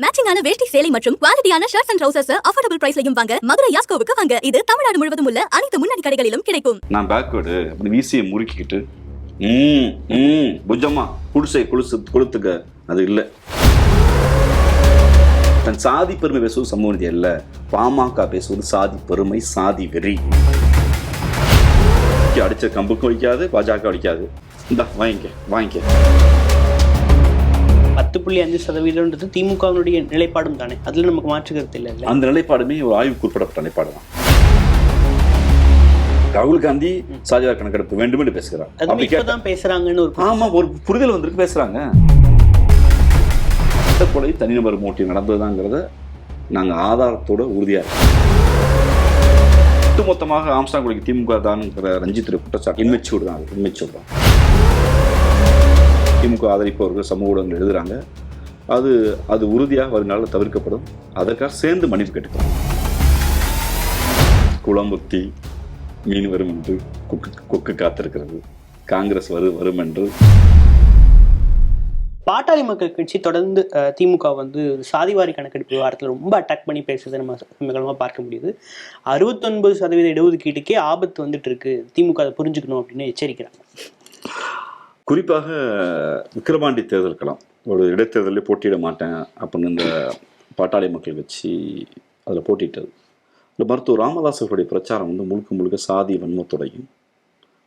மேட்சிங்கான வேஷ்டி சேலை மற்றும் குவாலிட்டியான ஷர்ட்ஸ் அண்ட் ட்ரௌசர்ஸ் அஃபோர்டபுள் பிரைஸ்லையும் வாங்க. மதுரை யாஸ்கோவுக்கு வாங்க. இது தமிழ்நாடு முழுவதும் உள்ள அனைத்து முன்னணி கடைகளிலும் கிடைக்கும். நான் பேக்வேர்டு அப்படி வீசியை முறுக்கிக்கிட்டு. ம் ம். புஜமா குடிசை குளிசு கொளுத்துக்க. அது இல்லை. தன் சாதி பெருமை பேசுவது சமூக நீதி அல்ல. பாமக பேசுவது சாதி பெருமை சாதி வெறி. அடிச்ச கம்புக்கும் அடிக்காது பாஜக அடிக்காது. இந்தா வாங்கிக்க வாங்கிக்க. பத்து புள்ளி அஞ்சு சதவீதம்ன்றது திமுகவினுடைய நிலைப்பாடும் தானே. அதுல நமக்கு மாற்று கருத்து இல்லை அந்த நிலைப்பாடுமே ஒரு ஆய்வுக்கு உட்படப்பட்ட நிலைப்பாடு தான். ராகுல் காந்தி சாதிவார கணக்கெடுப்பு வேண்டும் என்று பேசுகிறார். அப்படி கேட்டா இப்பதான் பேசுறாங்கன்னு ஒரு ஆமா ஒரு புரிதல் வந்திருக்கு பேசுறாங்க. கொலை தனிநபர் மோட்டிவ் நடந்ததுதாங்கிறத நாங்க ஆதாரத்தோட உறுதியா இருக்கோம். ஒட்டுமொத்தமாக ஆம்ஸ்டாங் கொலைக்கு திமுக தான்ங்கிற ரஞ்சித் குற்றச்சாட்டு இன்மெச்சூர் தான் இன்மெச்சூர் தான். திமுக ஆதரிப்பவர்கள் சமூக ஊடகங்கள் எழுதுறாங்க. அது அது உறுதியாக வருங்கால தவிர்க்கப்படும். அதற்காக சேர்ந்து மன்னிப்பு கேட்டுக்கிறோம் குளம்புத்தி மீன் வரும் என்று கொக்கு கொக்கு காத்திருக்கிறது. காங்கிரஸ் வரு வரும் என்று. பாட்டாளி மக்கள் கட்சி தொடர்ந்து அஹ், திமுக வந்து சாதிவாரி கணக்கெடுப்பு விவகாரத்தில் ரொம்ப அட்டாக் பண்ணி பேசுறதை நம்ம சமீபகாலமாக பார்க்க முடியுது. அறுபத்தொன்பது சதவீத இடஒதுக்கீட்டுக்கே ஆபத்து வந்துட்டு இருக்கு. திமுக அதை புரிஞ்சுக்கணும் அப்படின்னு எச்சரிக்கிறாங்க. குறிப்பாக விக்கிரவாண்டி தேர்தல் களம் ஒரு இடைத்தேர்தலில் போட்டியிட மாட்டேன் அப்படின்னு இந்த பாட்டாளி மக்கள் கட்சி அதில் போட்டியிட்டது இந்த மருத்துவர் ராமதாஸ் அவர்களுடைய பிரச்சாரம் வந்து முழுக்க முழுக்க சாதி வன்மத்தோடையும்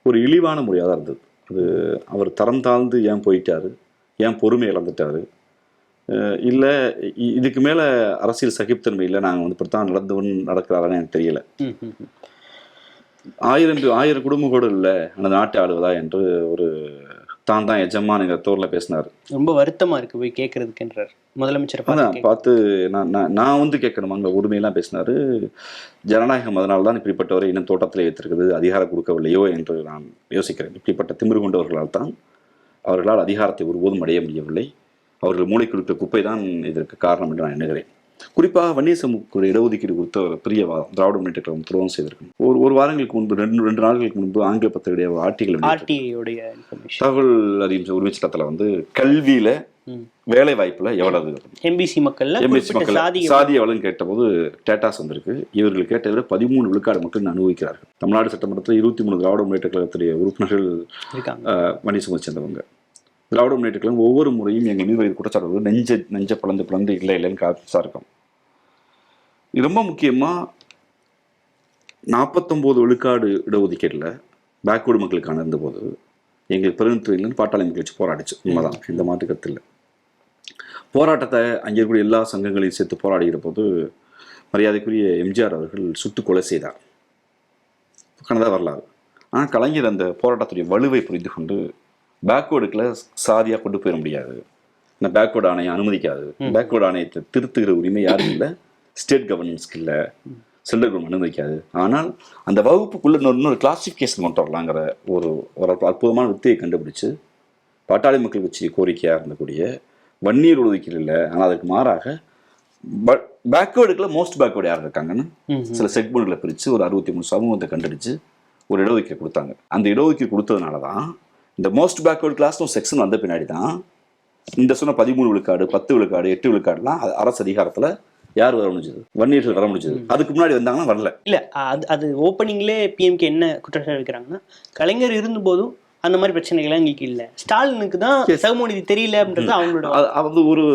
ஒரு இழிவான முறையாக தான் இருந்தது. அது அவர் தரம் தாழ்ந்து ஏன் போயிட்டாரு? ஏன் பொறுமை இழந்துட்டாரு? இல்லை இதுக்கு மேலே அரசியல் சகிப்புத்தன்மை இல்லை நாங்கள் வந்து இப்படித்தான் நடந்தவன் நடக்கிறாரான்னு எனக்கு தெரியல. ஆயிரம் ஆயிரம் குடும்பம் கூட இல்லை அந்த நாட்டை ஆளுவதா என்று ஒரு தான் தான் எஜமானுங்கிற தோரில் பேசினார். ரொம்ப வருத்தமா இருக்கு போய் கேட்கறதுக்குன்றார் முதலமைச்சரை பார்த்து அதான் பார்த்து நான் நான் நான் வந்து கேட்கணுமாங்க உரிமையெல்லாம் பேசினாரு. ஜனநாயகம் அதனால தான் இப்படிப்பட்டவரை இன்னும் தோட்டத்தில் வைத்திருக்குது அதிகாரம் கொடுக்கவில்லையோ என்று நான் யோசிக்கிறேன். இப்படிப்பட்ட திமிரு கொண்டவர்களால் தான் அவர்களால் அதிகாரத்தை ஒருபோதும் அடைய முடியவில்லை. அவர்கள் மூளை கொடுத்த குப்பை தான் இதற்கு காரணம் என்று நான் எண்ணுகிறேன். குறிப்பாக வன்னிய சமூக இடஒதுக்கீடு குறித்த ஒரு பெரிய வாதம் திராவிட முன்னேற்ற கழகம் துரோகம் செய்திருக்கு ஒரு ஒரு வாரங்களுக்கு முன்பு ரெண்டு ரெண்டு நாட்களுக்கு முன்பு ஆங்கில பத்திரிகையுடைய ஒரு இன்ஃபர்மேஷன் தகவல் அறியும் உரிமை சட்டத்தில் வந்து கல்வியில வேலை வாய்ப்புல எவ்வளவு எம்பிசி எம்எஸ்சி குறிப்பிட்ட மக்கள் சாதி எவ்வளவுன்னு கேட்டபோது டேட்டாஸ் வந்திருக்கு. இவர்கள் கேட்டதை விட பதிமூணு விழுக்காடு மக்கள் அனுபவிக்கிறார்கள். தமிழ்நாடு சட்டமன்றத்தில் இருபத்தி மூணு திராவிட முன்னேற்ற கழகத்துடைய உறுப்பினர்கள் சமூக சேர்ந்தவங்க. திராவிட முன்னேற்ற கழகம் ஒவ்வொரு முறையும் எங்கள் மீது வைத்த குற்றச்சாட்டு நெஞ்ச நெஞ்ச பிளந்து பிளந்து இல்லை இல்லைன்னு காப்பிசா இருக்கும் இது ரொம்ப முக்கியமா நாற்பத்தொம்போது விழுக்காடு இடஒதுக்கீட்டில் பேக்வேர்டு மக்களுக்கான இருந்தபோது எங்களுக்கு பிரதிநிதித்துவம் பாட்டாளி மக்கள் வச்சு போராடிச்சு. உண்மைதான். இந்த மாற்று கருத்து இல்லை. போராட்டத்தை அங்கே இருக்கக்கூடிய எல்லா சங்கங்களையும் சேர்த்து போராடுகிற போது மரியாதைக்குரிய எம்ஜிஆர் அவர்கள் சுட்டு கொலை செய்தார். கனதா வரலாறு. ஆனால் கலைஞர் அந்த போராட்டத்துடைய வலுவை புரிந்து கொண்டு பேக்வேர்டுக்குள்ள சாதியாக கொண்டு போயிட முடியாது. இந்த பேக்வேர்டு ஆணையம் அனுமதிக்காது. பேக்வேர்டு ஆணையத்தை திருத்துகிற உரிமை யாரும் இல்லை. ஸ்டேட் கவர்னன்ஸ்க்கு இல்லை. சென்ட்ரல் கவர்மெண்ட் அனுமதிக்காது. ஆனால் அந்த வகுப்புக்குள்ள இன்னொரு கிளாசிஃபிகேஷன் கொண்டு வரலாங்கிற ஒரு ஒரு அற்புதமான வித்தையை கண்டுபிடிச்சு பாட்டாளி மக்கள் கட்சி கோரிக்கையாக இருந்தக்கூடிய வன்னியர் ஒதுக்கீடு இல்லை. ஆனால் அதுக்கு மாறாக பேக்வேர்டுக்குள்ள மோஸ்ட் பேக்வேர்டு யார் இருக்காங்கன்னு சில செக்மெண்ட்களை பிரித்து ஒரு அறுபத்தி மூணு சமூகத்தை கண்டடிச்சு ஒரு இடஒதுக்கீடு கொடுத்தாங்க. அந்த இடஒதுக்கீடு கொடுத்ததுனால தான் இந்த மோஸ்ட் பேக்வேர்டு கிளாஸ்னு ஒரு செக்ஷன் வந்த பின்னாடி தான் இந்த சொன்ன பதிமூணு விழுக்காடு பத்து விழுக்காடு எட்டு விழுக்காடுலாம் அரசு அதிகாரத்தில் யார் வர முடிஞ்சது? வன்னியர்கள் வர முடிஞ்சது. அதுக்கு முன்னாடி வந்தாங்கன்னா வரல. இல்ல அது அது ஓப்பனிங்லே பிஎம்கே என்ன குற்றச்சாட்டு வைக்கிறாங்கன்னா கலைஞர் இருந்தபோதும் அந்த மாதிரி பிரச்சனைகள் எங்களுக்கு இல்ல. ஸ்டாலினுக்கு தான் சகமோனிதி தெரியல அப்படின்றது அவங்களோட அது ஒரு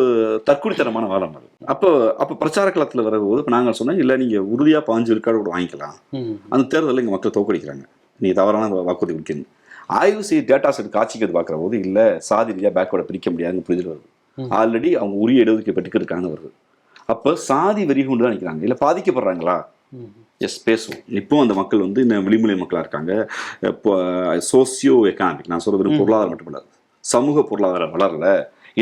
தற்குறித்தனமான வாரம் அது. அப்போ அப்போ பிரச்சார களத்தில் வரும்போது இப்போ நாங்கள் சொன்னோம் இல்லை நீங்கள் உறுதியாக பாஞ்சு விழுக்காடு கூட வாங்கிக்கலாம். அந்த தேர்தலில் இங்கே மக்கள் தோக்கடிக்கிறாங்க நீ தவறான வாக்குறுதி கொடுக்கணும் ஆய்வு செய்து டேட்டா செட் காட்சிக்கிறது பார்க்குற போது இல்லை சாதி ரீதியாக பேக்வேர்டை பிரிக்க முடியாதுன்னு புரிதல் வருது. ஆல்ரெடி அவங்க உரிய இடஒதுக்கீடு பெற்றுக்கிறதுக்கான வருது அப்போ சாதி வெறி கொண்டு தான் நிற்கிறாங்க இல்லை பாதிக்கப்படுறாங்களா. எஸ் பேசுவோம். இப்போ அந்த மக்கள் வந்து இன்னும் விளிம்புலை மக்களாக இருக்காங்க. இப்போ சோசியோ எக்கனாமிக் நான் சொல்றது வெறும் பொருளாதாரம் மட்டும் இல்லாது சமூக பொருளாதாரம் வளரல.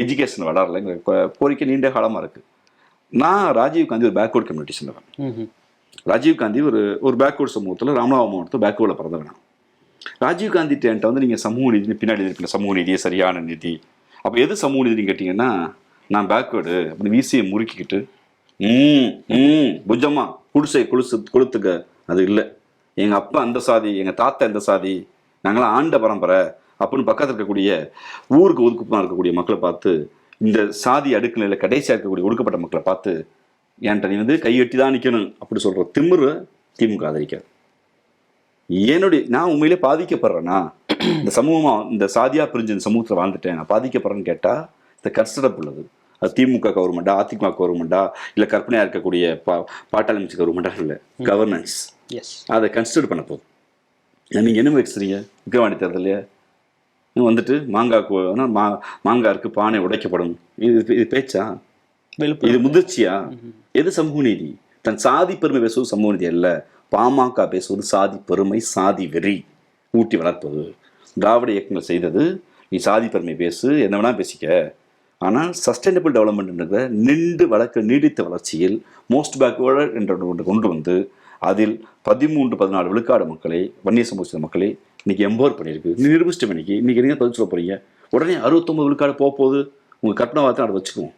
எஜுகேஷன் வளரலைங்கிற கோரிக்கை நீண்ட காலமாக இருக்கு. நான் ராஜீவ் காந்தி ஒரு பேக்வர்ட் கம்யூனிட்டி ம். ராஜீவ் காந்தி ஒரு ஒரு பேக்வர்ட் சமூகத்தில் ராமநாதபுரம் மாவட்டத்தில் பேக்வேர்டில் பிறந்தவனா. ராஜீவ்காந்தி டேன்ட்ட என்கிட்ட வந்து நீங்கள் சமூக நீதி பின்னாடி இருக்கிற சமூக நீதி சரியான நீதி. அப்போ எது சமூக நீதினு கேட்டிங்கன்னா நான் பேக்வேர்டு அப்படி வீசியை முறுக்கிக்கிட்டு ம் ம் புஜமா குடிசை குளிசு கொளுத்துக்க அது இல்லை. எங்கள் அப்பா அந்த சாதி எங்கள் தாத்தா இந்த சாதி நாங்களாம் ஆண்ட பரம்பரை அப்படின்னு பக்கத்தில் இருக்கக்கூடிய ஊருக்கு ஒதுக்குப்புறம் இருக்கக்கூடிய மக்களை பார்த்து இந்த சாதி அடுக்குநிலையில் கடைசியாக இருக்கக்கூடிய ஒடுக்கப்பட்ட மக்களை பார்த்து என்கிட்ட நீ வந்து கையெட்டி தான் நிற்கணும் அப்படி சொல்கிற திமிரு திமுக ஆதரிக்காது என்னுடைய நான் உண்மையிலே பாதிக்கப்படுறேனா? இந்த சமூகமா இந்த சாதியா பிரிஞ்சு இந்த சமூகத்தில் வாழ்ந்துட்டேன் நான் பாதிக்கப்படுறேன்னு கேட்டால் இந்த கன்சிடர் உள்ளது. அது திமுக கவர்மெண்டா அதிமுக கவர்மெண்டா இல்லை கற்பனையாக இருக்கக்கூடிய பா பாட்டாளி அமைச்சு கவர்மெண்டா இல்லை கவர்னன்ஸ் எஸ் அதை கன்சிடர் பண்ண போதும். நீங்கள் என்ன வச்சுறீங்க விக்ரவாணி தேர்தலையே வந்துட்டு மாங்காய் மா மாங்காய் இருக்கு பானை உடைக்கப்படும். இது இது பேச்சா? இது முதிர்ச்சியா? எது சமூக நீதி? தன் சாதி பெருமை பேசுவது சமூக நீதி அல்ல. பாமக பேசுவது சாதி பெருமை சாதி வெறி ஊட்டி வளர்ப்பது. திராவிட இயக்கங்கள் செய்தது நீ சாதி பெருமை பேசு என்ன வேணால் பேசிக்க. ஆனால் சஸ்டைனபிள் டெவலப்மெண்ட்ன்றத நின்று வளர்க்க நீடித்த வளர்ச்சியில் மோஸ்ட் பேக்வேர்டு என்ற ஒன்று கொண்டு வந்து அதில் பதிமூன்று பதினாலு விழுக்காடு மக்களை வன்னிய சமூக மக்களை இன்றைக்கி எம்பவர் பண்ணியிருக்கு. நீ நிரூபிச்சிட்டு இன்னைக்கு. இன்றைக்கி நீங்கள் பதில் சொல்ல போகிறீங்க உடனே அறுபத்தொம்பது விழுக்காடு போக போகுது. உங்கள் கற்பனை வார்த்தை அதை வச்சுக்குவோம்.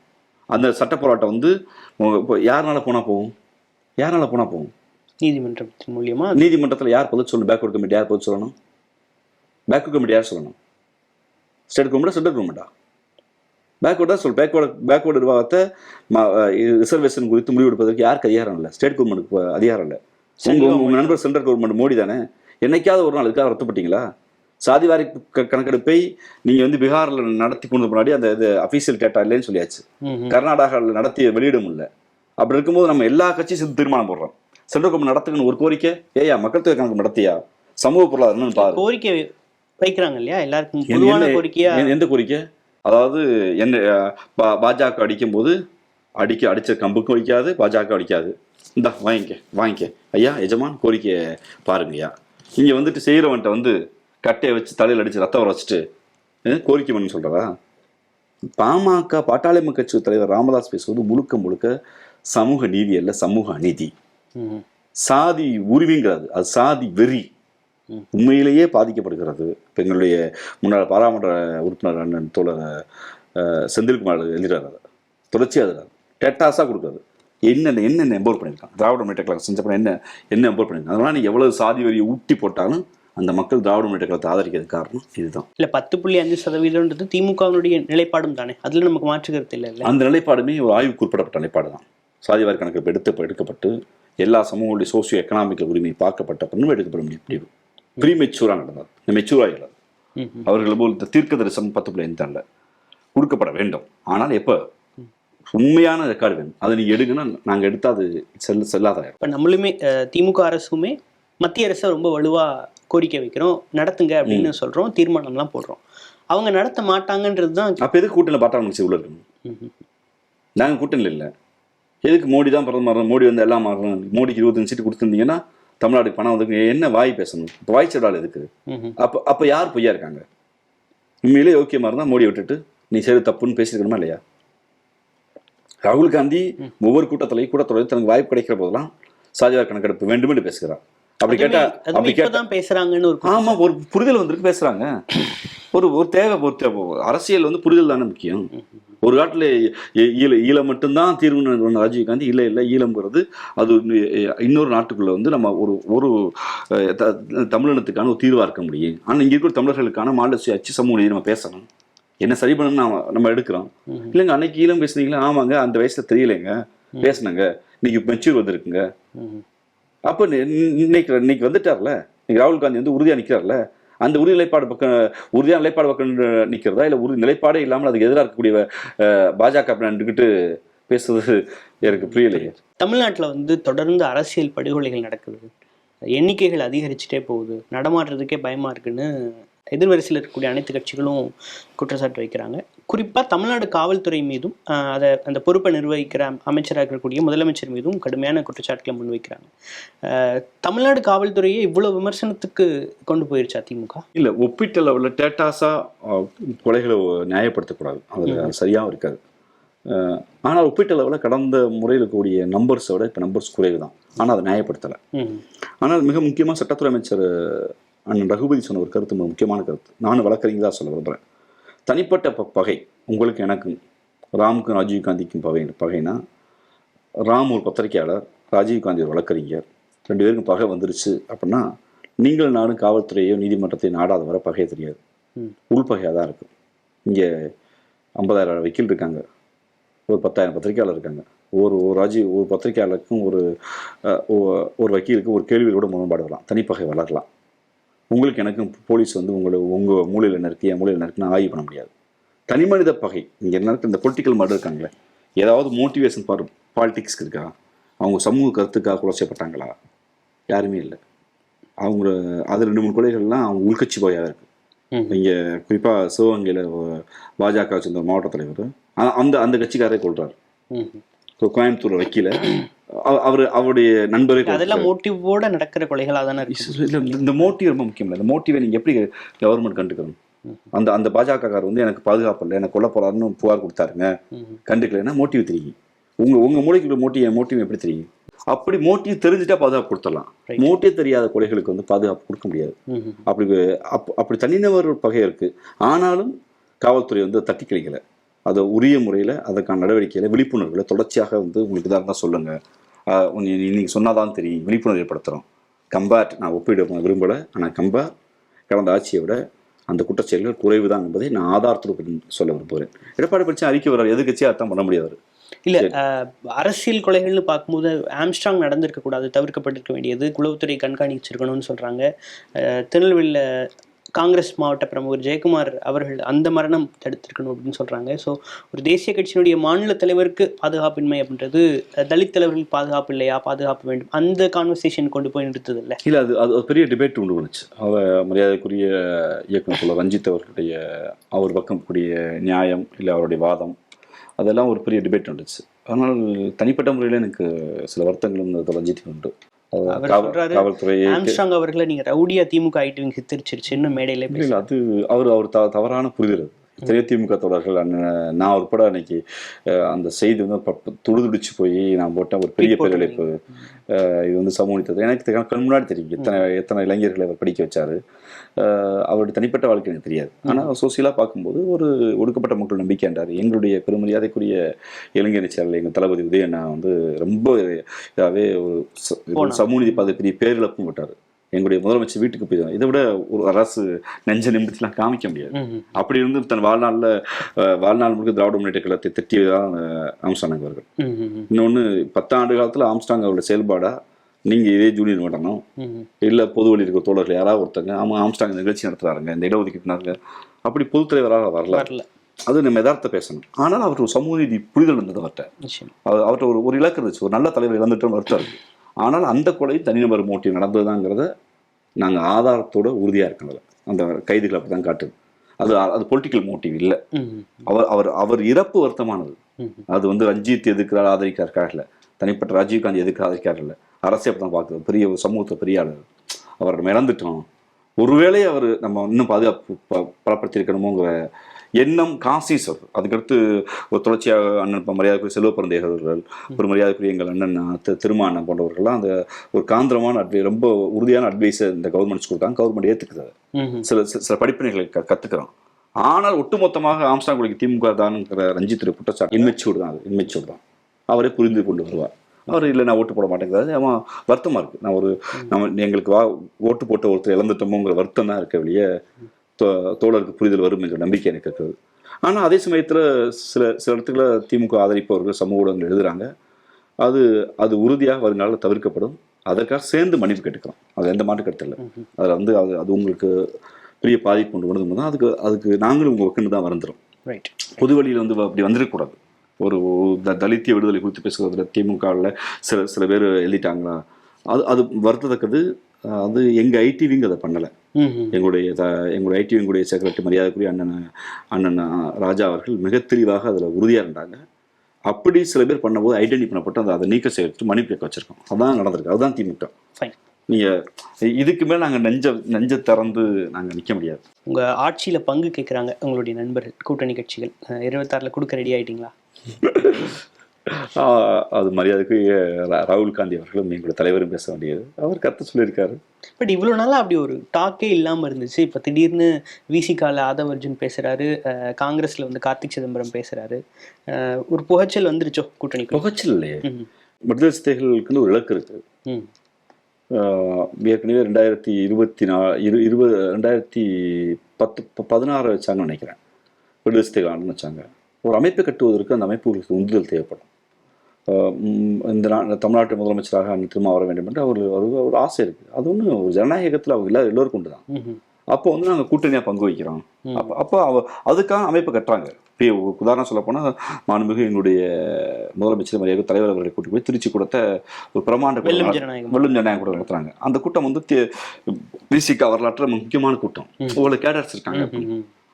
அந்த சட்ட போராட்டம் வந்து இப்போ யாருனால போனால் போகும்? யாருனால போனால் போகும்? நீதிமன்றத்தின் மூலியமா நீதிமன்றத்தில் யார் பதில் சொல்லணும்? பேக்வர்ட் கமிட்டி யார் பதில் சொல்லணும்? பேக்வர்ட் கமிட்டி யார் சொல்லணும்? ஸ்டேட் கவர்மெண்டா சென்ட்ரல் கவர்மெண்டா பேக்வர்டா சொல். பேக்வர்டு பேக்வர்டு நிர்வாகத்தை ரிசர்வேஷன் குறித்து முடிவெடுப்பதற்கு யாருக்கு அதிகாரம் இல்லை? ஸ்டேட் கவர்மெண்ட்டுக்கு அதிகாரம் இல்லை. உங்க உங்க- உங்க நண்பர் சென்ட்ரல் கவர்மெண்ட் மோடி தானே? என்னைக்காவது ஒரு நாள் இதுக்காக வருத்தப்பட்டீங்களா? சாதிவாரி க- கணக்கெடுப்பை நீங்க வந்து பீகார்ல நடத்தி கொண்டு முன்னாடி அந்த இது அபிஷியல் டேட்டா இல்லைன்னு சொல்லியாச்சு. கர்நாடகாவில் நடத்திய வெளியிட முடியல அப்படி இருக்கும்போது நம்ம எல்லா கட்சியும் சேர்ந்து தீர்மானம் போடுறோம். சென்ட்ரல் கவர்மெண்ட் நடத்துக்கணும் ஒரு கோரிக்கை? ஏயா மக்கள் தொகை கணக்கு நடத்தியா? சமூக பொருளாதாரம் பாரு. கோரிக்கை வைக்கிறாங்க இல்லையா? எல்லாருக்கும் பொதுவான கோரிக்கையா? எந்த- கோரிக்கை? அதாவது என்ன பாஜக அடிக்கும் போது அடிக்க அடிச்ச கம்புக்கும் அடிக்காது பாஜக அடிக்காது. இந்தா வாங்கிக்க வாங்கிக்க. ஐயா எஜமான் கோரிக்கையை பாருங்கய்யா இங்க வந்துட்டு செய்கிறவன்ட்ட வந்து கட்டையை வச்சு தலையில் அடிச்சு ரத்தம் வர வச்சுட்டு கோரிக்கை பண்ணி சொல்றதா? பாமக பாட்டாளி மக்கள் கட்சி தலைவர் ராமதாஸ் பேசுவது முழுக்க முழுக்க சமூக நீதி அல்ல சமூக அநீதி. சாதி உரிமைங்கிறது அது சாதி வெறி. உண்மையிலேயே பாதிக்கப்படுகிறது. இப்போ எங்களுடைய முன்னாள் பாராளுமன்ற உறுப்பினர் அண்ணன் தோழர் செந்தில்குமார் எழுதுறாரு தொடர்ச்சியாக எழுதுறாரு டேட்டாஸாக கொடுக்குறது என்னென்ன என்னென்ன எம்போர் பண்ணியிருக்கான் திராவிட முன்னேற்ற கழகம் செஞ்சப்ப என்ன என்ன எம்போர் பண்ணியிருக்காங்க? அதனால நீ எவ்வளவு சாதி வரியை ஊட்டி போட்டாலும் அந்த மக்கள் திராவிட முன்னேற்ற கழகத்தை ஆதரிக்கிறது காரணம் இதுதான். இல்ல பத்து புள்ளி அஞ்சு சதவீதம்ன்றது திமுகவினுடைய நிலைப்பாடும் தானே? அதுல நமக்கு மாற்று கருத்து இல்லை இல்ல? அந்த நிலைப்பாடுமே ஒரு ஆய்வுக்கு உட்படப்பட்ட நிலைப்பாடு தான் சாதிவாரி கணக்கு எடுத்து எடுக்கப்பட்டு எல்லா சமூகங்களுடைய சோசியோ எக்கனாமிக்கல் உரிமை பார்க்கப்பட்ட பின்பு எடுக்கப்பட முடியும் முடிவு ப்ரீ மெச்சூராக நடந்தது மெச்சூராக இல்லை. ம்ஹும். அவர்கள் போல் இந்த தீர்க்க தரிசனம் பத்து புள்ளி அல்ல. கொடுக்கப்பட வேண்டும். ஆனால் எப்போ? உண்மையான ரெக்கார்டு வேணும். அதை நீங்க எடுங்கன்னா நாங்கள் எடுத்தால் அது செல்ல செல்லாதாயிரும். இப்ப நம்மளுமே திமுக அரசுமே மத்திய அரசை ரொம்ப வலுவா கோரிக்கை வைக்கிறோம். நடத்துங்க அப்படின்னு சொல்றோம். தீர்மானம்லாம் போடுறோம். அவங்க நடத்த மாட்டாங்கன்றது தான் அப்போ எதுக்கு கூட்டணியில் பாட்டாளி உள்ள இருக்கணும்? நாங்கள் கூட்டணியில் இல்லை. எதுக்கு மோடி தான் பிரதமர் மோடி வந்து எல்லாம் மாறணும் மோடிக்கு இருபத்தஞ்சு சீட்டு கொடுத்துருந்தீங்கன்னா தமிழ்நாட்டுக்கு பணம் வந்து என்ன வாய் பேசணும்? இப்போ வாய் சொல்றாள் எதுக்கு? அப்போ அப்போ யார் பொய்யா இருக்காங்க? உண்மையிலே யோக்கியமாக இருந்தால் மோடி விட்டுட்டு நீ சரி தப்புன்னு பேசியிருக்கணுமா இல்லையா? ராகுல் காந்தி ஒவ்வொரு கூட்டத்திலையும் கூட்டத்தொடர் தனக்கு வாய்ப்பு கிடைக்கிற போதெல்லாம் சாதிவார் கணக்கெடுப்பு வேண்டும் என்று பேசுகிறார். அப்படி கேட்டா அப்படி கேட்டா பேசுறாங்கன்னு ஒரு. ஆமா ஒரு புரிதல் வந்திருக்கு பேசுறாங்க. ஒரு ஒரு தேவை ஒரு தேவை. அரசியல் வந்து புரிதல் தானே முக்கியம். ஒரு காட்டில் ஈழ ஈழம் மட்டும்தான் தீர்வுன்னு ராஜீவ் காந்தி இல்லை இல்லை ஈழம்ங்கிறது அது இன்னொ- இன்னொரு நாட்டுக்குள்ள வந்து நம்ம ஒரு ஒரு தமிழினத்துக்கான ஒரு தீர்வாக இருக்க முடியும். ஆனால் இங்கே இருக்கிற தமிழர்களுக்கான மாநில அச்சு சமூக நம்ம பேசணும்? என்ன சரி பண்ணணும்னு நாம நம்ம எடுக்கிறோம். இல்லைங்க அன்னைக்கு ஈழம் பேசுனீங்களா? ஆமாங்க அந்த வயசுல தெரியலைங்க. பேசுனங்க. இன்னைக்கு மெச்சூர் வந்திருக்குங்க. அப்போ இன்னைக்கு இன்னைக்கு வந்துட்டார்ல? இன்னைக்கு ராகுல் காந்தி வந்து உறுதியாக நிற்கிறார்ல அந்த உறுதி நிலைப்பாடு பக்கம் உறுதியான நிலைப்பாடு பக்கம் நிற்கிறதா இல்லை உறுதி நிலைப்பாடே இல்லாமல் அதுக்கு எதிராக இருக்கக்கூடிய பாஜக நின்றுக்கிட்டு பேசுறது எனக்கு புரியலையே. தமிழ்நாட்டில் வந்து தொடர்ந்து அரசியல் படுகொலைகள் நடக்குது. எண்ணிக்கைகள் அதிகரிச்சுட்டே போகுது. நடமாடுறதுக்கே பயமா இருக்குன்னு எதிர்வரிசையில் இருக்கக்கூடிய அனைத்து கட்சிகளும் குற்றச்சாட்டு வைக்கிறாங்க. குறிப்பா தமிழ்நாடு காவல்துறை மீதும் அதை அந்த பொறுப்பை நிர்வகிக்கிற அமைச்சராக இருக்கக்கூடிய முதலமைச்சர் மீதும் கடுமையான குற்றச்சாட்டுகளை முன்வைக்கிறாங்க. தமிழ்நாடு காவல்துறையை இவ்வளவு விமர்சனத்துக்கு கொண்டு போயிருச்சா திமுக? இல்லை ஒப்பீட்டு லெவலில் டேட்டாஸாக கொலைகளை நியாயப்படுத்தக்கூடாது. அதில் சரியாகவும் இருக்காது. ஆனால் ஒப்பீட்டு லெவலில் கடந்த முறையில் இருக்கக்கூடிய நம்பர்ஸை விட இப்போ நம்பர்ஸ் குறைவு தான் ஆனால் அதை நியாயப்படுத்தலை. ஆனால் மிக முக்கியமாக சட்டத்துறை அமைச்சர் அண்ணன் ரகுபதி சொன்ன ஒரு கருத்து மிக முக்கியமான கருத்து. நானும் வழக்கறிஞர் சொல்ல விரும்புகிறேன் தனிப்பட்ட ப- பகை. உங்களுக்கு எனக்கும் ராமுக்கும் ராஜீவ் காந்திக்கும் பகை பகைனா ராம் ஒரு பத்திரிகையாளர் ராஜீவ் காந்தி ஒரு வழக்கறிஞர். ரெண்டு பேருக்கும் பகை வந்துருச்சு அப்படின்னா நீங்கள் நானும் காவல்துறையோ நீதிமன்றத்தையோ நாடாத வர பகை தெரியாது. உள்பகையாக தான் இருக்கும் இங்கே ஐம்பதாயிரம் வக்கீல் இருக்காங்க. ஒரு பத்தாயிரம் பத்திரிக்கையாளர் இருக்காங்க. ஒரு ஒரு ராஜி ஒரு பத்திரிக்கையாளருக்கும் ஒரு ஒரு வக்கீலுக்கு ஒரு கேள்வியில் கூட முரண்பாடு வரலாம். தனிப்பகை வளரலாம். உங்களுக்கு எனக்கும் போலீஸ் வந்து உங்களை உங்கள் மூலையில் இருக்குது என் மூலையில் இருக்குன்னு ஆய்வு பண்ண முடியாது. தனி மனித பகை. இங்கே இருக்கு இந்த பொலிட்டிக்கல் மர்டர் இருக்காங்களே ஏதாவது மோட்டிவேஷன் ஃபார் பாலிடிக்ஸ்க்கு இருக்கா? அவங்க சமூக கருத்துக்காக கொலை செய்யப்பட்டாங்களா? யாருமே இல்லை. அவங்க அது ரெண்டு மூணு கொலைகள்லாம் அவங்க உள்கட்சி போயாக இருக்கு. ம். இங்கே குறிப்பாக சிவகங்கையில் பாஜக சேர்ந்த மாவட்ட தலைவர். அந்த அந்த கட்சிக்காரே கொள்றாரு ம். ஸோ கோயம்புத்தூர் வக்கீல. அவர் அவருடைய நண்பரே அதெல்லாம் மோட்டிவோட நடக்கிற கொலைகளா தானே இருக்கு இல்லை இந்த மோட்டிவ் ரொம்ப முக்கியம் இல்லை. இந்த மோட்டிவை நீங்கள் எப்படி கவர்மெண்ட் கண்டுக்கணும்? அந்த அந்த பாஜகக்காரர் வந்து எனக்கு பாதுகாப்பு இல்லை எனக்கு கொல்ல போறாருன்னு புகார் கொடுத்தாருங்க. கண்டுக்கலைன்னா மோட்டிவ் தெரியும். உங்க உங்க மூளைக்குள்ள மோட்டிவ் மோட்டிவ் எப்படி தெரியும்? அப்படி மோட்டிவ் தெரிஞ்சுட்டா பாதுகாப்பு கொடுத்துடலாம். மோட்டிவ் தெரியாத கொலைகளுக்கு வந்து பாதுகாப்பு கொடுக்க முடியாது. அப்படி அப் அப்படி தனிநபர் பகை இருக்கு. ஆனாலும் காவல்துறை வந்து தட்டி கழிக்கல அதை உரிய முறையில் அதற்கான நடவடிக்கையில் விழிப்புணர்வுகளை தொடர்ச்சியாக வந்து உங்களுக்கு இதாக இருந்தால் சொல்லுங்க. ஆஹ் நீ- நீ- நீங்க சொன்னாதான் தெரியும். விழிப்புணர்வு ஏற்படுத்துகிறோம் கம்பேர்ட் நான் ஒப்பிட விரும்பலை. ஆனால் கம்பேர் கடந்த ஆட்சியை விட அந்த குற்றச்செயல்கள் குறைவு தான் என்பதை நான் ஆதாரத்துடன் சொல்ல விரும்புகிறேன். எடப்பாடி பட்சம் அறிக்கை வர்றாரு. எதிர்க்கட்சியாக அர்த்தம் பண்ண முடியாது இல்ல அரசியல் கொலைகள்னு பார்க்கும்போது ஆம்ஸ்ட்ராங் நடந்திருக்க கூடாது தவிர்க்கப்பட்டிருக்க வேண்டியது. குளவுத்துறை கண்காணிச்சிருக்கணும்னு சொல்றாங்க. அஹ், திருநெல்வேலியில காங்கிரஸ் மாவட்ட பிரமுகர் ஜெயக்குமார் அவர்கள் அந்த மரணம் தடுத்திருக்கணும் அப்படின்னு சொல்கிறாங்க ஸோ ஒரு தேசிய கட்சியினுடைய மாநில தலைவருக்கு பாதுகாப்பின்மை அப்படின்றது தலித் தலைவர்கள் பாதுகாப்பு இல்லையா? பாதுகாப்பு வேண்டும். அந்த கான்வர்சேஷன் கொண்டு போய் நிறுத்தது இல்லை இல்லை அது அது ஒரு பெரிய டிபேட் உண்டு பண்ணுச்சு அவர் மரியாதைக்குரிய இயக்குனர் சொல்ல ரஞ்சித் அவர்களுடைய அவர் பக்கம் கூடிய நியாயம் இல்லை அவருடைய வாதம் அதெல்லாம் ஒரு பெரிய டிபேட் வந்துச்சு ஆனால் தனிப்பட்ட முறையில் எனக்கு சில வருத்தங்களும் இந்த ரஞ்சித் உண்டு. அவர் சொல்றாரு, ஆம்ஸ்ட்ராங் அவர்களை நீங்க ரவுடியா திமுக ஐடிவிங் சித்தரிச்சிருச்சுன்னு மேடையில இல்லை பேச இல்லை அது அவர் அவர் தவறான புரிதல். எத்தனையோ திமுக தொடர்கள் அண்ணன் நான் உட்பட அன்னைக்கு அந்த செய்தி வந்து துடிதுடிச்சு போய் நான் போட்டேன் ஒரு பெரிய பேரழிப்பு இது வந்து சமூகத்தது எனக்கு கண் முன்னாடி தெரியும். எத்தனை எத்தனை இளைஞர்களை அவர் படிக்க வச்சாரு. அவருடைய தனிப்பட்ட வாழ்க்கை எனக்கு தெரியாது. ஆனால் சோசியலாக பார்க்கும்போது ஒரு ஒடுக்கப்பட்ட மக்கள் நம்பிக்கைன்றார். எங்களுடைய பெருமரியாதைக்குரிய இளைஞர் சேனல் எங்கள் தளபதி உதயண்ணா வந்து ரொம்ப இதாகவே ஒரு சமூக பாதை பெரிய பேரிழப்பும் விட்டார். எங்களுடைய முதலமைச்சர் வீட்டுக்கு போய் இதை விட ஒரு அரசு நெஞ்ச நிமிடத்திலாம் காமிக்க முடியாது. அப்படி இருந்து தன் வாழ்நாளில் வாழ்நாள் முழுக்க திராவிட முன்னேற்ற கழகத்தை திட்டியதான் ஆம்ஸ்டாங் அவர்கள். இன்னொன்று பத்தாண்டு காலத்தில் ஆம்ஸ்டாங் அவருடைய செயல்பாடா நீங்கள் இதே ஜூனியர் மட்டணும் ம். இல்லை பொது வழி இருக்கிற தோழர்கள் யாராவது ஒருத்தங்க ஆமாம் ஆம்ஸ்டாங் நிகழ்ச்சி நடத்துறாருங்க இந்த இடஒதுக்கீட்டுனாருங்க. அப்படி பொதுத் தலைவராக வரல. வரல. அது நம்ம யதார்த்த பேசணும். ஆனால் அவர் ஒரு சமூக நீதி புரிதல் இருந்தது அவர்கிட்ட. அவர்கிட்ட ஒரு ஒரு இலக்கு இருந்துச்சு. ஒரு நல்ல தலைவர் இழந்துட்டு வருத்தம் இருக்கு. ஆனால் அந்த கொலை தனிநபர் மோட்டிவ் நடந்ததுதாங்கிறத நாங்கள் ஆதாரத்தோட உறுதியாக இருக்கணும் அந்த கைதுகள் அப்படி தான் காட்டுது. அது அது பொலிட்டிக்கல் மோட்டிவ் இல்லை. அவர் அவர் அவர் இறப்பு வருத்தமானது. அது வந்து ரஞ்சித் எதுக்கிறார் ஆதரிக்காருக்காக இல்லை தனிப்பட்ட ராஜீவ்காந்தி எதுக்கு ஆதரிக்காரு இல்லை அரசே அப்படி தான் பார்க்குது. பெரிய ஒரு சமூகத்தை பெரிய ஆளு. அவர் நம்ம இழந்துட்டோம் ஒருவேளை அவர் நம்ம இன்னும் பாதுகாப்பு பலப்படுத்தியிருக்கணுமோங்கிற எண்ணம் காசிஸ் அவர் அதுக்கடுத்து ஒரு தொடர்ச்சியாக அண்ணன் இப்ப மரியாதைக்குரிய செல்வ பிறந்தையர் அவர்கள் ஒரு மரியாதைக்குரிய எங்கள் அண்ணன் திரு- திருமா அண்ணன் போன்றவர்கள்லாம் அந்த ஒரு காந்திரமான அட்வை ரொம்ப உறுதியான அட்வைஸை இந்த கவர்மெண்ட்ஸ் கொடுத்தாங்க கவர்மெண்ட் ஏற்றுக்குது சில- சில படிப்பினைகளை க கற்றுக்கிறோம் ஆனால் ஒட்டுமொத்தமாக ஆம்ஸ்டாங்குடிக்கு திமுக தான்ங்கிற ரஞ்சித் குற்றச்சாட்டு. இன்மெச்சூர் தான் அது. இன்மெச்சூர் தான். அவரே புரிந்து கொண்டு வருவார். அவர் இல்லை நான் ஓட்டு போட மாட்டேங்கிறாரு அவன் வருத்தமாக இருக்குது நான் ஒரு நம்ம எங்களுக்கு வா ஓட்டு போட்ட ஒருத்தர் இழந்துட்டோமோங்கிற வருத்தம் தான் இருக்க வெளியே தோழருக்கு புரிதல் வரும் என்ற நம்பிக்கை எனக்கு இருக்குது. ஆனால் அதே சமயத்தில் சில சில இடத்துல திமுக ஆதரிப்பவர்கள் சமூக ஊடகங்கள் எழுதுறாங்க. அது அது உறுதியாக வருங்கால தவிர்க்கப்படும். அதற்காக சேர்ந்து மன்னிப்பு கேட்டுக்கிறோம். அது எந்த மாட்டு கருத்து இல்லை. அதில் வந்து அது அது உங்களுக்கு பெரிய பாதிப்பு கொண்டு வந்து தான் அதுக்கு அதுக்கு நாங்களும் உங்கள் வக்குன்னு தான் வந்துடும் ரைட் பொது வழியில் வந்து அப்படி வந்துடக்கூடாது ஒரு தலித்திய விடுதலை குறித்து பேசுகிறதுல திமுகவில் சில சில பேர் எழுதிட்டாங்களா? அது அது வருத்தத்தக்கது. அது எங்கள் ஐடிவிங்க அதை பண்ணலை. எங்களுடைய த எங்களுடைய ஐடிவிங்குடைய செக்ரட்டரி மரியாதைக்குரிய அண்ணன் அண்ணன் ராஜா அவர்கள் மிக தெளிவாக அதில் உறுதியாக இருந்தாங்க. அப்படி சில பேர் பண்ணும்போது ஐடென்டி பண்ணப்பட்டு அதை அதை நீக்க செய்யறது மன்னிப்பு கேட்க வச்சிருக்கோம். அதான் நடந்திருக்கு. அதுதான் திமுக. நீங்கள் இதுக்கு மேலே நாங்கள் நெஞ்ச நெஞ்ச திறந்து நாங்கள் நிற்க முடியாது. உங்க ஆட்சியில பங்கு கேட்குறாங்க உங்களுடைய நண்பர்கள் கூட்டணி கட்சிகள். இருபத்தாறுல கொடுக்க ரெடி ஆயிட்டீங்களா? ஆஹ் அது மரியாதைக்கு ராகுல் காந்தி அவர்களும் எங்களுடைய தலைவரும் பேச வேண்டியது. அவர் கருத்து சொல்லியிருக்காரு. பட் இவ்வளோ நாளா அப்படி ஒரு டாக்கே இல்லாம இருந்துச்சு. இப்போ திடீர்னு விசிகால ஆதவ் அர்ஜுன் பேசுறாரு அஹ், காங்கிரஸ்ல வந்து கார்த்திக் சிதம்பரம் பேசுறாரு. அஹ், ஒரு புகைச்சல் வந்துருச்சோ கூட்டணிக்கு புகச்சல் இல்லையே. விடுதலை சிறுத்தைகளுக்குன்னு ஒரு இலக்கு இருக்கு. ம், ஆஹ் ஏற்கனவே ரெண்டாயிரத்தி இருபத்தி நா இரு இருபது ரெண்டாயிரத்தி பத்து பதினாறு வச்சாங்கன்னு நினைக்கிறேன். விடுதலை ஆண்டுன்னு வச்சாங்க. ஒரு அமைப்பை கட்டுவதற்கு அந்த அமைப்புகளுக்கு உந்துதல் தேவைப்படும். இந்த தமிழ்நாட்டு முதலமைச்சராக அண்ணன் திரும்ப வர வேண்டும் என்று அவர் ஒரு ஆசை இருக்குது அது ஒன்று ஒரு ஜனநாயகத்தில் அவங்க எல்லா எல்லோருக்கும் உண்டு தான். அப்போ வந்து நாங்கள் கூட்டணியாக பங்கு வகிக்கிறோம். ம். அப்போ அப்போ அவ அதுக்காக அமைப்பு கட்டுறாங்க. இப்போ உதாரணம் சொல்ல போனால் மாண்புமிகு எங்களுடைய முதலமைச்சர் மரியாதை தலைவர் அவர்களை கூட்டி போய் திருச்சி கூடத்த ஒரு பிரமாண்ட வெள்ளும் ஜனநாயகம். கூட்டம் நடத்துறாங்க. அந்த கூட்டம் வந்து பிசிகா வரலாற்று முக்கியமான கூட்டம். இவ்வளோ கேடர்ஸ் இருக்காங்க.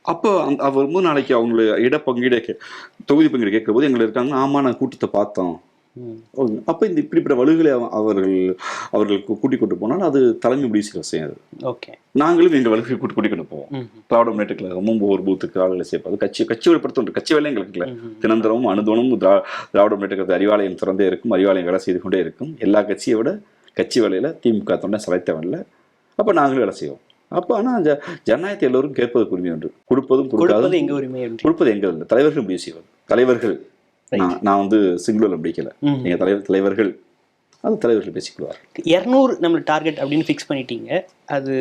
அப்போ அந்த அவர் வரும்போது நாளைக்கு அவங்களுடைய இடப்பங்கீடு தொகுதி பங்கீடு கேட்கிற போது எங்களை இருக்காங்க ஆமா நான் கூட்டத்தை பார்த்தோம். அப்போ இந்த இப்படிப்பட்ட வலுகளை அவ- அவர்கள் அவர்கள் கூ- கூட்டிக் கொண்டு போனால் அது தலைமை முடிவு செய்ய செய்யாது. ஓகே. நாங்களும் எங்கள் வலுகளை கூட்டி கூட்டிக் கொண்டு போவோம். திராவிட முன்னேற்ற கழகமும் ஒவ்வொரு பூத்துக்கு ஆளுகளை சேர்ப்பாது. கட்சி கட்சி வெளிப்படுத்த கட்சி வேலை எங்களுக்கு இல்லை. தினந்தரமும் அனுதனமும் திரா திராவிட முன்னேற்ற அறிவாலயம் திறந்தே இருக்கும் அறிவாலயம் வேலை செய்து கொண்டே இருக்கும். எல்லா கட்சியை விட கட்சி வேலையில் திமுக தொண்டை சிலைத்தவன்ல அப்போ நாங்களும் வேலை செய்வோம். அப்போ ஆனால் ஜ ஜனநாயகத்தை எல்லோரும் கேட்பது உரிமை உண்டு. கொடுப்பதும் கொடுப்பது கொடுக்காது எங்க உரிமை என்று கொடுப்பது எங்கள் இல்லை தலைவர்கள் முடிவு செய்வது தலைவர்கள். நான் வந்து சிங்குலர் பிடிக்கல. எங்கள் தலைவர் தலைவர்கள் அது தலைவர்கள் பேசிக்கொள்வார். இரநூறு நம்ம டார்கெட் அப்படின்னு ஃபிக்ஸ் பண்ணிட்டீங்க. அது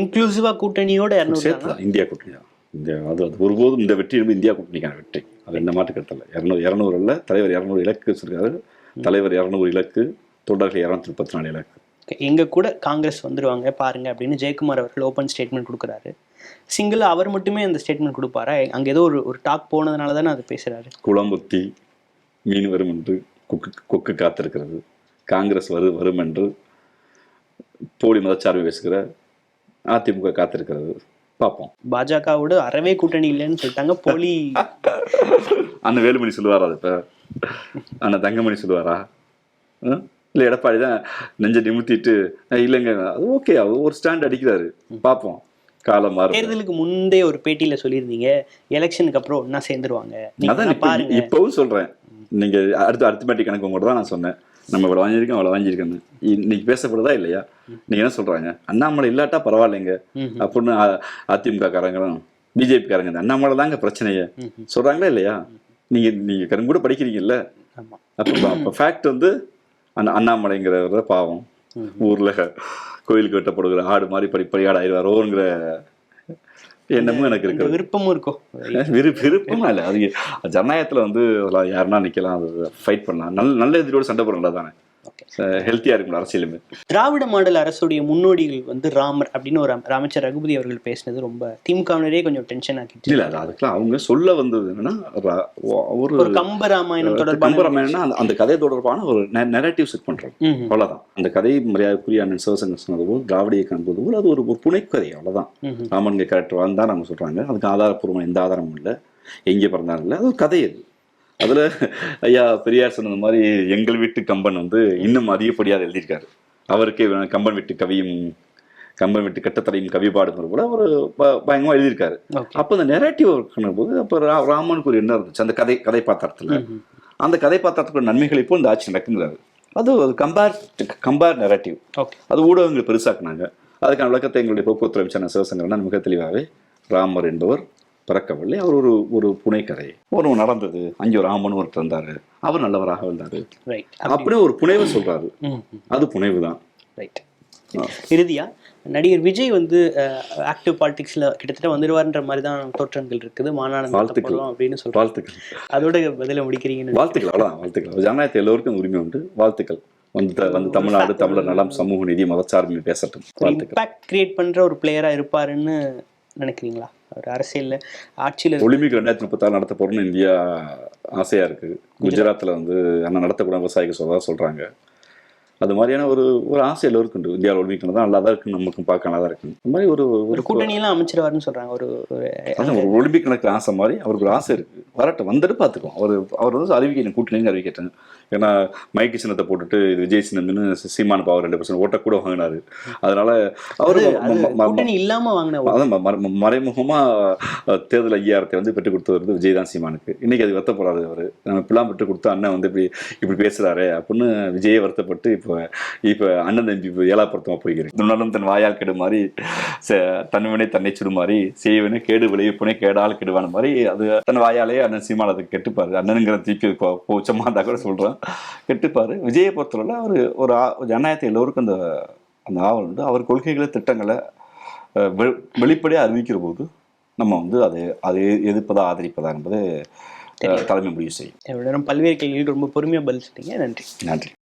இன்க்ளூசிவா கூட்டணியோட இரநூறு இந்தியா கூட்டணி தான். இந்த அது அது ஒருபோதும் இந்த வெற்றி என்பது இந்தியா கூட்டணிக்கான வெற்றி. அது என்ன மாற்று கருத்தல்ல. இரநூறு இரநூறு அல்ல தலைவர் இரநூறு இலக்கு வச்சிருக்காரு தலைவர் இரநூறு இலக்கு தொண்டர்கள் இரநூத்தி முப்பத்தி நாலு இலக்கு. எங்க கூட காங்கிரஸ் வந்துருவாங்க பாருங்க அப்படின்னு ஜெயக்குமார் அவர்கள் ஓப்பன் ஸ்டேட்மெண்ட் கொடுக்குறாரு. சிங்கிள் அவர் மட்டுமே அந்த ஸ்டேட்மெண்ட் கொடுப்பாரா? அங்க ஏதோ ஒரு ஒரு டாக் போனதுனால தானே அது பேசுறாரு. குளம்புத்தி மீன் வரும் என்று கொக்கு கொக்கு காத்திருக்கிறது. காங்கிரஸ் வரு வரும் என்று போலி மதச்சார்பை பேசுகிற அதிமுக காத்திருக்கிறது. பார்ப்போம். பாஜகவோட அறவே கூட்டணி இல்லைன்னு சொல்லிட்டாங்க போலி அண்ணன் வேலுமணி சொல்லுவாரா அது இப்போ? அண்ணன் தங்கமணி சொல்லுவாரா? இல்லை எடப்பாடி தான் நெஞ்சை நிமித்திட்டு "அஹ், இல்லைங்க அது ஓகே அவர் ஒரு ஸ்டாண்ட் அடிக்கிறாரு. பார்ப்போம் காலம் மாறும். தேர்தலுக்கு முந்தைய ஒரு பேட்டியில சொல்லியிருந்தீங்க எலெக்ஷனுக்கு அப்புறம் ஒன்னா சேர்ந்துருவாங்க. அதான் இப்பவும் சொல்றேன். நீங்க அடுத்த அரித்மெட்டிக் கணக்கு கூட தான் நான் சொன்னேன். நம்ம இவ்வளவு வாங்கியிருக்கோம் அவ்வளவு வாங்கியிருக்கேன்னு இன்னைக்கு பேசப்படுதா இல்லையா? நீங்க என்ன சொல்றாங்க? அண்ணாமலை இல்லாட்டா பரவாயில்லைங்க. அப்படின்னு அதிமுக காரங்களும் பிஜேபி காரங்க அண்ணாமலை தாங்க பிரச்சனையே. சொல்றாங்களா இல்லையா? நீங்க நீங்க கரும் கூட படிக்கிறீங்கல்ல அப்போ ஃபேக்ட் வந்து அண்ணா அண்ணாமலைங்கிறவர பாவம். ஊர்ல கோயிலுக்கு வெட்டப்படுகிற ஆடு மாதிரி படி படியாடு ஆயிடுவாரோங்கிற எண்ணமும் எனக்கு இருக்கு விருப்பமும் இருக்கும் விரு விருப்பமா இல்லை. அது ஜனநாயகத்தில் வந்து அதெல்லாம் யாருன்னா நிற்கலாம் அது ஃபைட் பண்ணலாம். நல்ல நல்ல எதிரியோடு சண்டை போடுறா தானே. Okay. ஹெல்த்தியாக இருக்கும் அரசியலுமே. திராவிட மாடல் அரசுடைய முன்னோடிகள் வந்து ராமர் அப்படின்னு ஒரு அமைச்சர் ரகுபதி அவர்கள் பேசினது ரொம்ப திமுகவினரே கொஞ்சம் டென்ஷன் ஆக்கிட்டு இல்லை அது அதுக்கெல்லாம் அவங்க சொல்ல வந்தது என்னன்னா ஒரு ஒரு கம்ப ராமாயணம் தொடர்பான கம்பரமேனா அந்த கதை தொடர்பான ஒரு நெரட்டிவ் செட் பண்றோம். அவ்வளவுதான். அந்த கதை மரியாதைக்குரிய அண்ணன் சிவசங்கர் சொன்னது போல் திராவிடிய காண்பது போல் அது ஒரு ஒரு புனைக்கதை அவ்வளவுதான். ராமன் கேரக்டர் வாழ்ந்தா நம்ம சொல்றாங்க. அதுக்கு ஆதாரப்பூர்வமான எந்த ஆதாரமும் இல்லை. எங்கே பிறந்தாலும் இல்லை. அது ஒரு கதை அது. அதுல ஐயா பெரியார் சொன்னது மாதிரி எங்கள் வீட்டு கம்பன் வந்து இன்னும் அதிகப்படியாக எழுதியிருக்காரு. அவருக்கே கம்பன் வீட்டு கவியும் கம்பன் வீட்டு கட்டத்தரையும் கவி பாடுங்கிற கூட ஒரு ப- பயங்கரமா எழுதியிருக்காரு. அப்போ அந்த நெரேட்டிவ் போது அப்போ ராமனுக்கு ஒரு எண்ணம் இருந்துச்சு? அந்த கதை கதை பாத்திரத்துல. ம்ஹும். அந்த கதை பாத்திரத்துக்கு நன்மைகளை இப்போ இந்த ஆட்சி நடக்குங்கிறாரு. அது ஒரு கம்பேர் கம்பேர் நெரட்டிவ் அது ஊடகங்கள் பெருசாக்குனாங்க. அதுக்கான விளக்கத்தை எங்களுடைய போக்குவரத்து அமைச்சர் சிவசங்கரன் மிக தெளிவாகவே ராமர் என்பவர் பிறக்கவில்லை. அவர் ஒரு ஒரு புனைக்கதை ஒரு நடந்தது. ஒரு ராமன் ஒருத்தர் இருந்தாரு. அவர் நல்லவராக வந்தாரு. அப்படியே ஒரு புனைவை சொல்றாரு. அது புனைவு தான் ரைட் இறுதியா நடிகர் விஜய் வந்து ஆக்டிவ் பாலிடிக்ஸ்ல கிட்டத்தட்ட வந்துருவார்ன்ற மாதிரி தான் தோற்றங்கள் இருக்குது. மாநாடு வாழ்த்துக்கள். நடத்தப்படும் அப்படின்னு சொல்றாங்க வாழ்த்துக்கள். அதோட பதில முடிக்கிறீங்கன்னு வாழ்த்துக்கள். அவ்வளோதான் வாழ்த்துக்கள். ஜனநாயகத்தை எல்லோருக்கும் உரிமை உண்டு. வாழ்த்துக்கள். வந்து வந்து தமிழ்நாடு தமிழர் நலம் சமூக நீதி மதச்சார்பு பேசட்டும். இம்பாக்ட் கிரியேட் பண்ற ஒரு பிளேயரா இருப்பாருன்னு நினைக்கிறீங்களா? ஒரு அரசியல்ல ஆட்சியில ஒலிம்பிக் ரெண்டாயிரத்தி முப்பத்தாறு நடத்த போறோம்னு இந்தியா ஆசையா இருக்கு. குஜராத்ல வந்து அண்ணன் நடத்தக்கூட விவசாயிகள் சொல்றதா சொல்றாங்க. அது மாதிரியான ஒரு ஒரு ஆசை எல்லோருக்கும் உண்டு. இந்தியாவில் ஒலிம்பிக் தான் நல்லா தான் இருக்கு நமக்கும் பார்க்க நல்லா தான் இருக்கு இந்த மாதிரி ஒரு ஒரு ஒரு கூட்டணி எல்லாம் அமைச்சிருவாருன்னு சொல்றாங்க. ஒரு ஒரு ஒலிம்பிக் நடக்கிற ஆசை மாதிரி அவருக்கு ஒரு ஆசை இருக்கு. வரட்டும் வந்துட்டு பார்த்துக்குவோம். அவர் அவர் வந்து அறிவிக்கணும் கூட்டணிங்க அறிவிக்கட்டும். ஏன்னா மைக்கு சின்னத்தை போட்டுட்டு இது விஜய் சின்னம்னு சீமான பாவர் ரெண்டு பர்சன்ட் ஓட்ட கூட வாங்கினாரு. அதனால அவர் கூட்டணி இல்லாம வாங்கின ஒரு- அதான் மறைமுகமா தேர்தல் ஐயாயிரத்தை வந்து பெற்றுக் கொடுத்தவர் வந்து விஜய் தான் சீமானுக்கு. இன்னைக்கு அது வருத்த போறாரு அவரு. நம்ம இப்பெல்லாம் பெற்றுக் கொடுத்த அண்ணன் வந்து இப்படி இப்படி பேசுறாரு அப்படின்னு விஜயே வருத்தப்பட்டு இப்போ இப்போ அண்ணன் தம்பி இப்போ ஏலாப்புறத்தமா போய்க்கிறேன் துண்ணலும் தன் வாயால் கெடு மாதிரி ச- தன்வினை தன்னை சுடு மாதிரி செய்வனே கேடு விளைவிப்புனே கேடால் கெடுவான மாதிரி அது தன் வாயாலே அண்ணன் சீமான் அதை கெட்டுப்பாரு. அண்ணனுங்கிற தீக்கு போச்சமா இருந்தா கூட சொல்றேன். கெட்டுப்பாரு. விஜயை பொறுத்தவரை அவர் ஒரு ஜனநாயகத்தை எல்லோருக்கும் அந்த அந்த ஆவல் உண்டு. அவர் கொள்கைகளை திட்டங்களை வெளிப்படையாக அறிவிக்கிற போது நம்ம வந்து அதை அதை எதிர்ப்பதா ஆதரிப்பதா என்பது தலைமை முடிவு செய்யும். நேரம் பல்வேறு கேள்விகளுக்கு ரொம்ப பொறுமையா பதில் சொன்னீங்க. நன்றி. நன்றி.